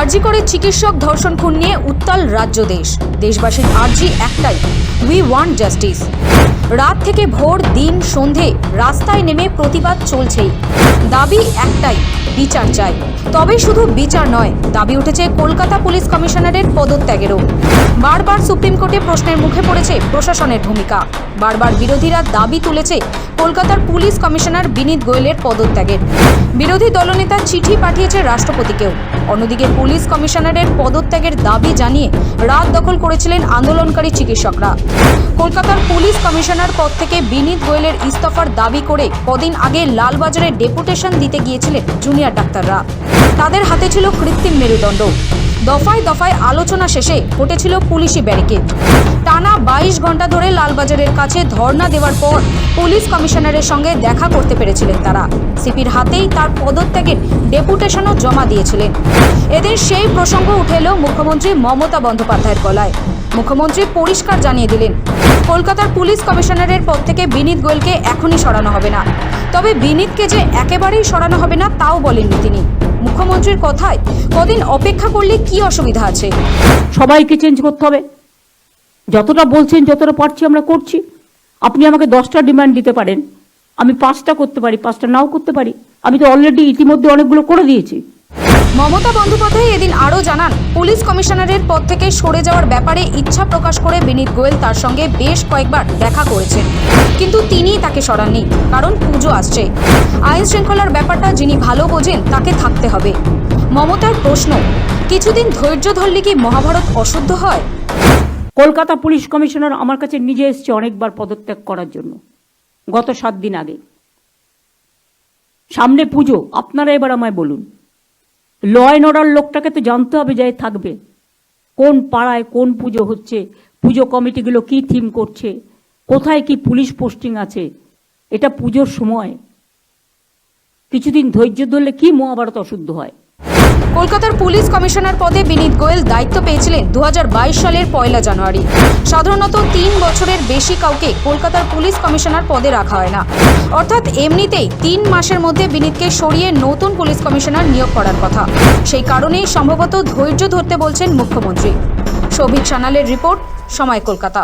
করে চিকিৎসক ধর্ষণ খুন নিয়ে উত্তাল রাজ্য দেশ। দেশবাসীর আর্জি একটাই উই ওয়ান্ট জাস্টিস রাত থেকে ভোর, দিন, সন্ধে রাস্তায় নেমে প্রতিবাদ চলছেই। দাবি একটাই বিচার চাই তবে শুধু বিচার নয়, দাবি উঠেছে কলকাতা পুলিশ কমিশনারের পদত্যাগেরও। বারবার সুপ্রিম কোর্টে প্রশ্নের মুখে পড়েছে প্রশাসনের ভূমিকা। বারবার বিরোধীরা দাবি তুলেছে কলকাতার পুলিশ কমিশনার বিনীত গোয়েলের পদত্যাগের। বিরোধী দলনেতা চিঠি পাঠিয়েছে রাষ্ট্রপতিকেও। অন্যদিকে পুলিশ কমিশনারের পদত্যাগের দাবি জানিয়ে রাত দখল করেছিলেন আন্দোলনকারী চিকিৎসকরা। কলকাতার পুলিশ কমিশনার পদ থেকে বিনীত গোয়েলের ইস্তফার দাবি করে কদিন আগে লালবাজারে ডেপুটেশন দিতে গিয়েছিলেন জুনিয়র ডাক্তাররা। তাদের হাতে ছিল কৃত্রিম মেরুদণ্ড। দফায় দফায় আলোচনা শেষে ঘটেছিল পুলিশি ব্যারিকেড। টানা বাইশ ঘণ্টা ধরে লালবাজারের কাছে ধর্ণা দেওয়ার পর পুলিশ কমিশনারের সঙ্গে দেখা করতে পেরেছিলেন তারা। সিপির হাতেই তার পদত্যাগের ডেপুটেশনও জমা দিয়েছিলেন। এদের সেই প্রসঙ্গ উঠে মুখ্যমন্ত্রী মমতা বন্দ্যোপাধ্যায়ের গলায়। মুখ্যমন্ত্রী পরিষ্কার জানিয়ে দিলেন, কলকাতার পুলিশ কমিশনারের পদ থেকে বিনীত গোয়েলকে এখনই সরানো হবে না। তবে বিনীতকে যে একেবারেই সরানো হবে না, তাও বলেননি তিনি। মুখ্যমন্ত্রীর কথায় কদিন অপেক্ষা করলে কি অসুবিধা আছে? সবাইকে চেঞ্জ করতে হবে। যতটা বলছেন, যতটা পারছি আমরা করছি। আপনি আমাকে দশটা ডিমান্ড দিতে পারেন। আমি পাঁচটা করতে পারি, পাঁচটা নাও করতে পারি। আমি তো অলরেডি ইতিমধ্যে অনেকগুলো করে দিয়েছি। মমতা বন্দ্যোপাধ্যায় এদিন আরও জানান, পুলিশ কমিশনারের পদ থেকে সরে যাওয়ার ব্যাপারে ইচ্ছা প্রকাশ করে বিনীত গোয়েল তার সঙ্গে বেশ কয়েকবার দেখা করেছেন। কিন্তু তিনি তাকে সরাননি, কারণ পুজো আসছে। আইন শৃঙ্খলার ব্যাপারটা যিনি ভালো বোঝেন, তাকে থাকতে হবে। মমতার প্রশ্ন, কিছুদিন ধৈর্য ধরলে কি মহাভারত অশুদ্ধ হয়? কলকাতা পুলিশ কমিশনার আমার কাছে নিজে এসছে অনেকবার পদত্যাগ করার জন্য, গত সাত দিন আগে। সামনে পুজো, আপনারা এবার আমায় বলুন। ল অ্যান্ড অর্ডার লোকটাকে তো জানতে হবে যে থাকবে। কোন পাড়ায় কোন পুজো হচ্ছে, পুজো কমিটিগুলো কি থিম করছে, কোথায় কি পুলিশ পোস্টিং আছে, এটা পুজোর সময়। কিছুদিন ধৈর্য ধরলে কি মহাভারত অশুদ্ধ হয়? কলকাতার পুলিশ কমিশনার পদে বিনীত গোয়েল দায়িত্ব পেয়েছিলেন দু হাজার বাইশ সালের পয়লা জানুয়ারি। সাধারণত তিন বছরের বেশি কাউকে কলকাতার পুলিশ কমিশনার পদে রাখা হয় না। অর্থাৎ এমনিতেই তিন মাসের মধ্যে বিনীতকে সরিয়ে নতুন পুলিশ কমিশনার নিয়োগ করার কথা। সেই কারণেই সম্ভবত ধৈর্য ধরতে বলছেন মুখ্যমন্ত্রী। সৌভিক সানালের রিপোর্ট, সময় কলকাতা।